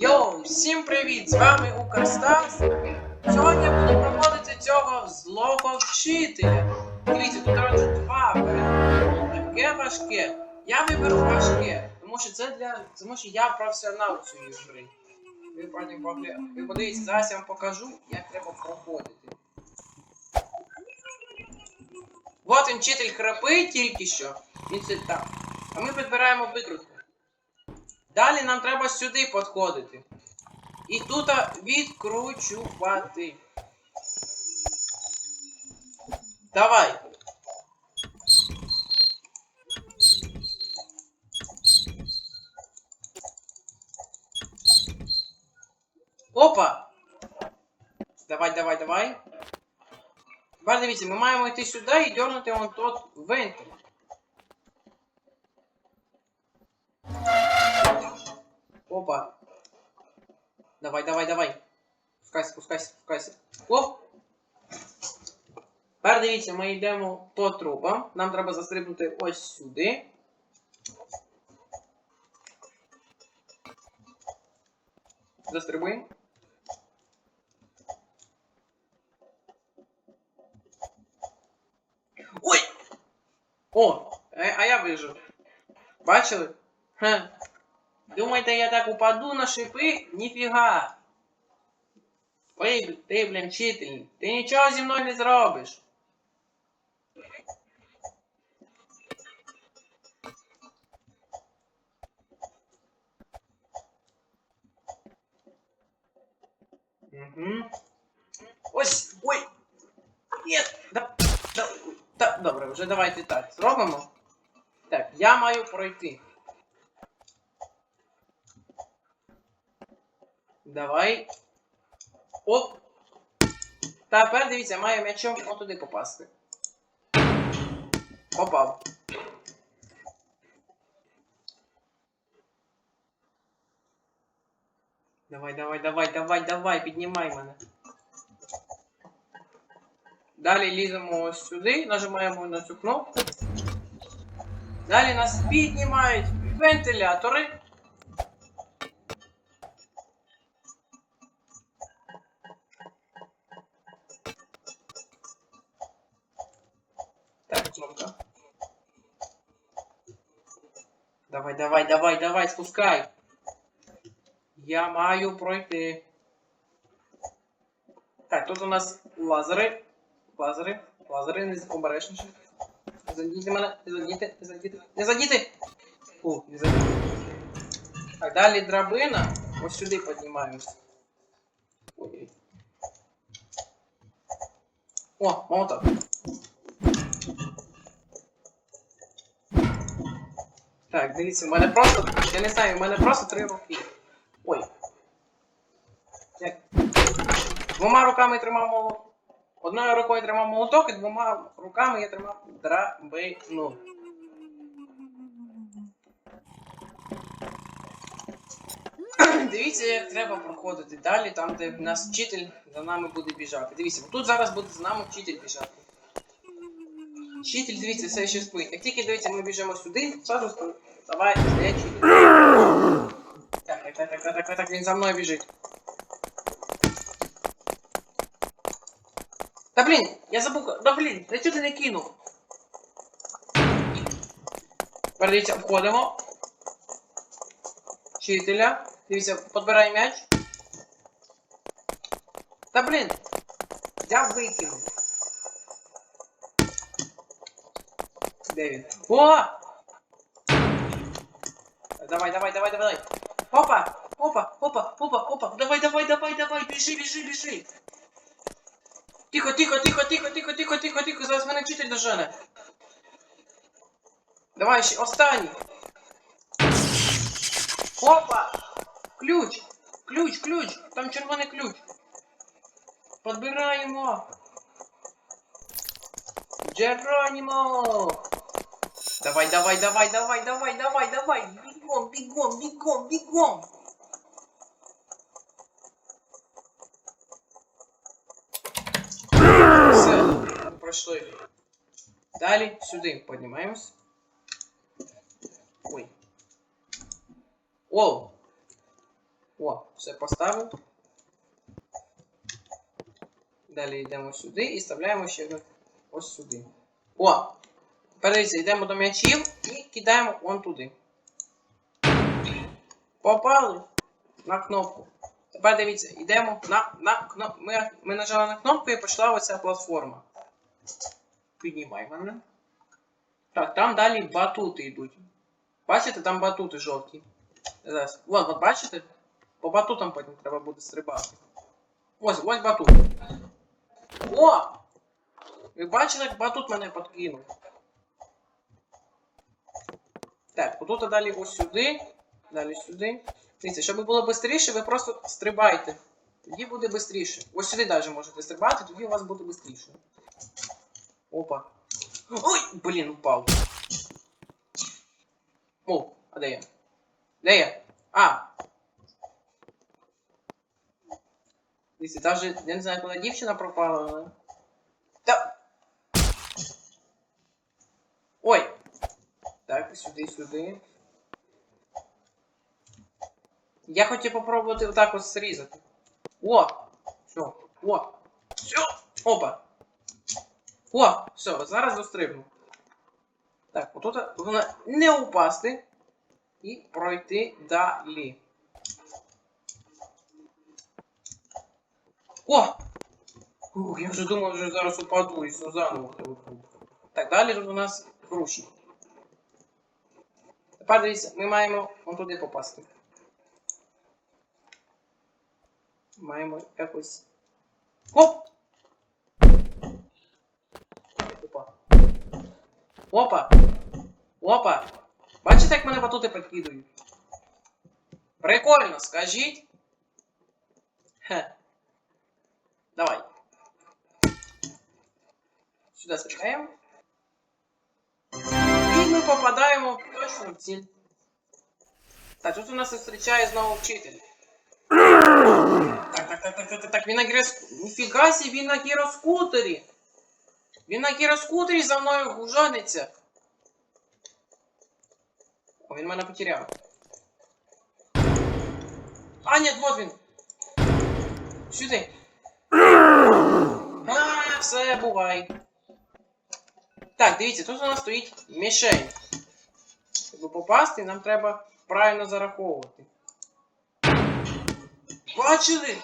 Йоу, всім привіт! З вами Укрстас. Сьогодні я буду проводити цього злого вчителя. Дивіться, тут одразу два варіанти. Легке, важке. Я виберу важке, тому що це для. Тому що я професіонал цієї гри. Ви потім погля- Ви подивіться, зараз я вам покажу, як треба проходити. От він вчитель храпить тільки що. Він сидить так. А ми підбираємо викрутку. Далі нам треба сюди підходити. І тут відкручувати. Давай. Опа! Давай, давай, давай. Тепер дивіться, ми маємо йти сюди і дернути вон тот вентиль. Опа. Давай, давай, давай. Спускайся, спускайся, спускайся. Оп. Тепер дивіться, ми йдемо по трупам. Нам треба застрибнути ось сюди. Застрибуємо. Ой! О! А, а я вижу. Бачили? Ха. Думаєте, я так упаду на шипи? Ніфіга. Ой, ти, блін, вчитель, ти нічого зі мною не зробиш. Угу. Ось, ой. Ні, да, да, да, добре, вже давайте так. Зробимо. Так, я маю пройти. Давай. Оп. Тепер дивіться, маю м'ячом отуди попасти. Попав. Давай, давай, давай, давай, давай, піднімай мене. Далі ліземо ось сюди, нажимаємо на цю кнопку. Далі нас піднімають вентилятори. Давай, давай, спускай. Я маю пройти. Так, тут у нас лазери. Лазери. Лазери не обережніше. Не задійте мене, не задійте, не задійте, не задійте! Фу, не задійте. Так, далі драбина. Ось сюди піднімаємось. Ой. О, молоток. Так, дивіться, в мене просто. Я не знаю, в мене просто три руки. Ой. Як? Двома руками тримав молоток. Одною рукою тримав молоток і двома руками я тримав драбину. Дивіться, як треба проходити далі, там, де в нас вчитель за нами буде біжати. Дивіться, тут зараз буде за нами вчитель біжати. Вчитель, дивіться, все ще спить. Як тільки дивіться, ми біжимо сюди, зразу сто- давай, стоять вчитель. Так, так, так, так, так, так, так, він за мною біжить. Та блін, я забув. Да блін, я чого ти не кинув? Тепер обходимо. Вчителя. Дивіться, підбирай м'яч. Та блін. Я викинув. Де? О! Давай, давай, давай, давай. Опа! Опа, опа, опа, опа. Давай, давай, давай, давай, біжи, біжи, біжи. Тихо, тихо, тихо, тихо, тихо, тихо, тихо, тихо, зараз мене вчитель дожене. Давай ще останній. Опа! Ключ! Ключ, ключ! Там червоний ключ. Подбираємо. Джеронімо! Давай, давай, давай, давай, давай, давай, давай! Бігом, бігом, бігом, бігом! Все, ми пройшли. Далі сюди піднімаємось. Ой. Оу. О, все поставив. Далі йдемо сюди і вставляємо ще один ось сюди. О! Передивіться, йдемо до м'ячів і кидаємо вон туди. Попали на кнопку. Тепер дивіться, йдемо на, на кнопку. Ми, ми нажали на кнопку і пішла оця платформа. Піднімай мене. Так, там далі батути йдуть. Бачите, там батути жовті. Зараз. От бачите? По батутам потім треба буде стрибати. Ось, ось батут. О! Ви бачили, як батут мене подкинув? Так, отут далі ось сюди. Далі сюди. Дивіться, щоб було швидше, ви просто стрибайте. Тоді буде швидше. Ось сюди навіть можете стрибати, тоді у вас буде швидше. Опа. Ой, блін, упав. О, а де я? Де я? А! Дивіться, даже, я не знаю, куди дівчина пропала, але... Та... Ой! Так, сюди, сюди. Я хотів попробувати отак ось зрізати. О! Все, о! Все! Опа! О! Все, зараз дострибну. Так, отут головне не упасти і пройти далі. О! Ух, я вже думав, що зараз упаду і все заново. Так, далі тут у нас груші. Тепер ми маємо туди попасти. Маємо якось. Оп! Опа. Опа! Опа! Бачите, як мене батути підкидують? Прикольно, скажіть. Хе. Давай. Сюди стріляємо. Ми попадаємо в ціль. Так, тут у нас зустрічає знову вчитель. Так, так, так, так, так, так, він на гірос... Ніфіга сі, він гіроскутері. Гіроскутері за мною гужаниться. О, він мене потеряв. А, ні, вот він. Сюди. А, все, бувай. Так, дивіться, тут у нас стоїть мішень. Щоб попасти, нам треба правильно зараховувати. Бачили?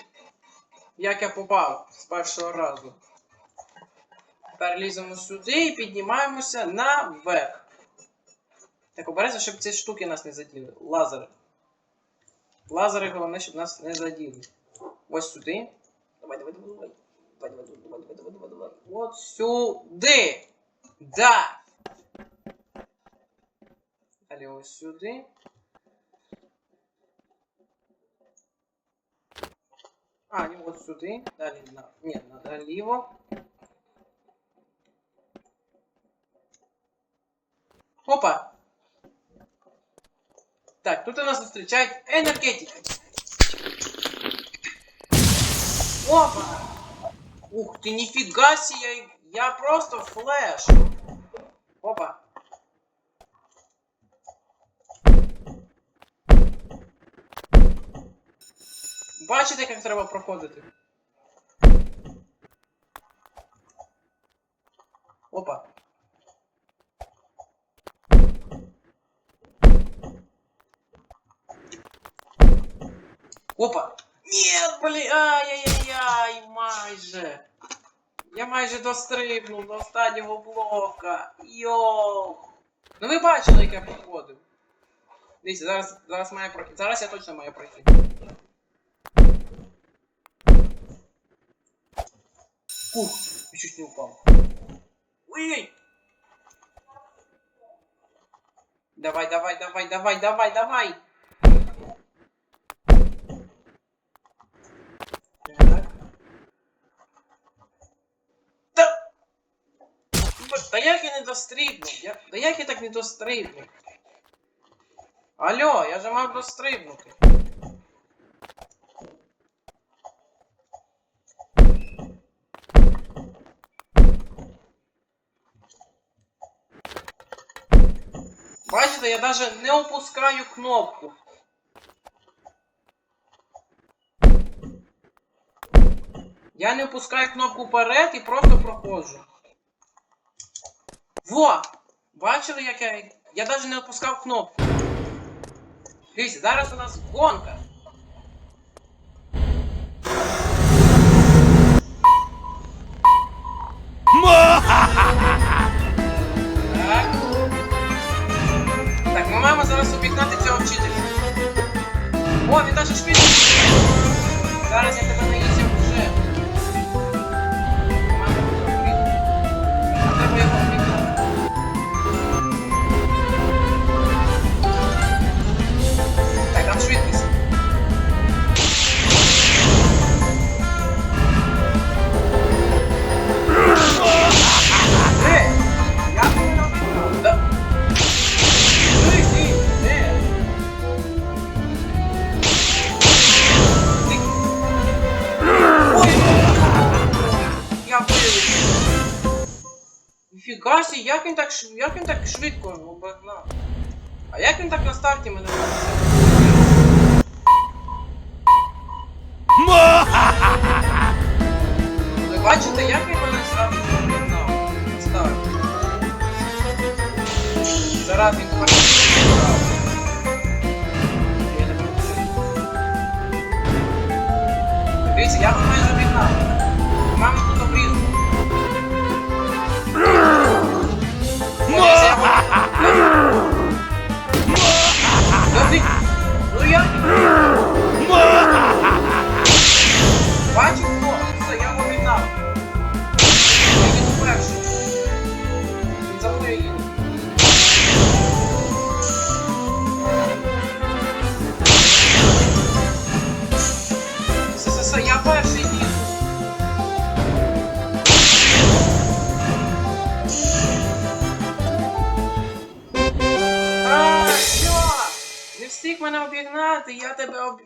Як я попав з першого разу. Тепер ліземо сюди і піднімаємося наверх. Так, обережно, щоб ці штуки нас не заділи. Лазери. Лазери головне, щоб нас не заділи. Ось сюди. Давай, давай, давай, давай. Давай, давай, давай, давай, давай, давай, давай. От сюди. Да. Далі ось сюди. А, ні, от сюди. Далі на. Ні, наліво. Опа! Так, тут у нас зустрічають енергетики. Опа! Ух ты, нифига себе, Я, просто флеш. Опа. Бачите, як треба проходити? Опа. Опа! Нет, блін! Ай-яй-яй, майже! Я майже дострибнув до останнього блока. Йоу! Ну ви бачили, як я проходив. Дивіться, зараз, зараз має пройти. Зараз я точно маю пройти. Ух, я чуть не упав. Ой! Давай, давай, давай, давай, давай, давай! Да як я не дострибнув? Я... Да як я так не дострибнув? Алло, я же мав дострибнути. Бачите, я даже не опускаю кнопку. Я не опускаю кнопку вперед і просто проходжу. Во! Бачили, як я. Я навіть не опускав кнопку. Дивіться, зараз у нас гонка. Так. Ми маємо зараз обігнати цього вчителя. О, він даже швидко. Зараз я тебе наїзю Ніфіга сі, як він так, як він так швидко обігнав? А як він так на старті мене? Ви бачите, як він мене зразу обігнав на старті? Зараз він можу. Дивіться, я вам майже обігнав.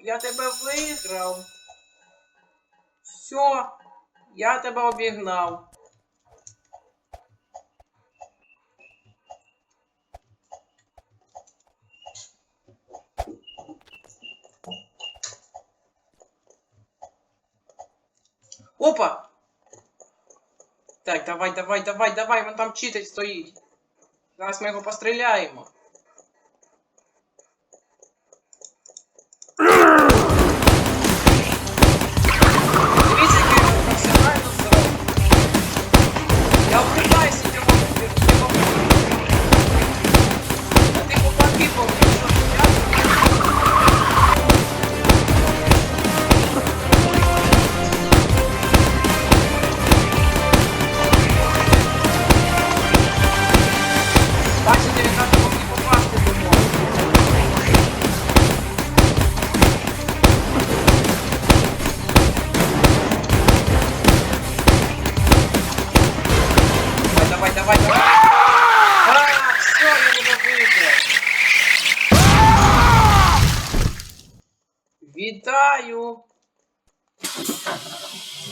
Я тебе виграв. Все, я тебе обігнав. Опа! Так, давай, давай, давай, давай, він там читать стоїть. Зараз ми його постріляємо.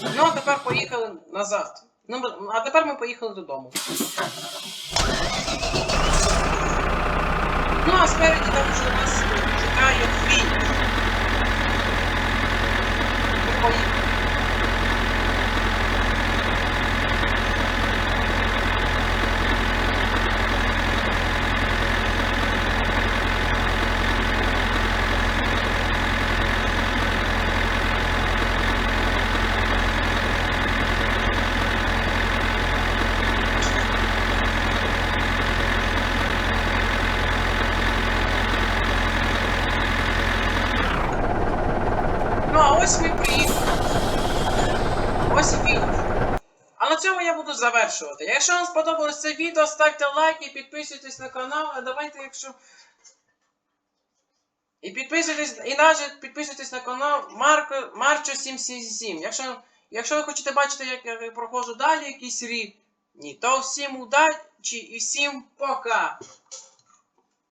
Ну, а тепер поїхали назад. Ну, а тепер ми поїхали додому. Ну, а спереді там вже нас чекає фільм. Ось ми приїхали. Ось і фініш. А на цьому я буду завершувати. Якщо вам сподобалось це відео, ставте лайки, підписуйтесь на канал, а давайте, якщо. І підписуйтесь, і навіть підписуйтесь на канал Марчо 777. Якщо, якщо ви хочете бачити, як я проходжу далі якийсь рік, ні, то всім удачі і всім пока!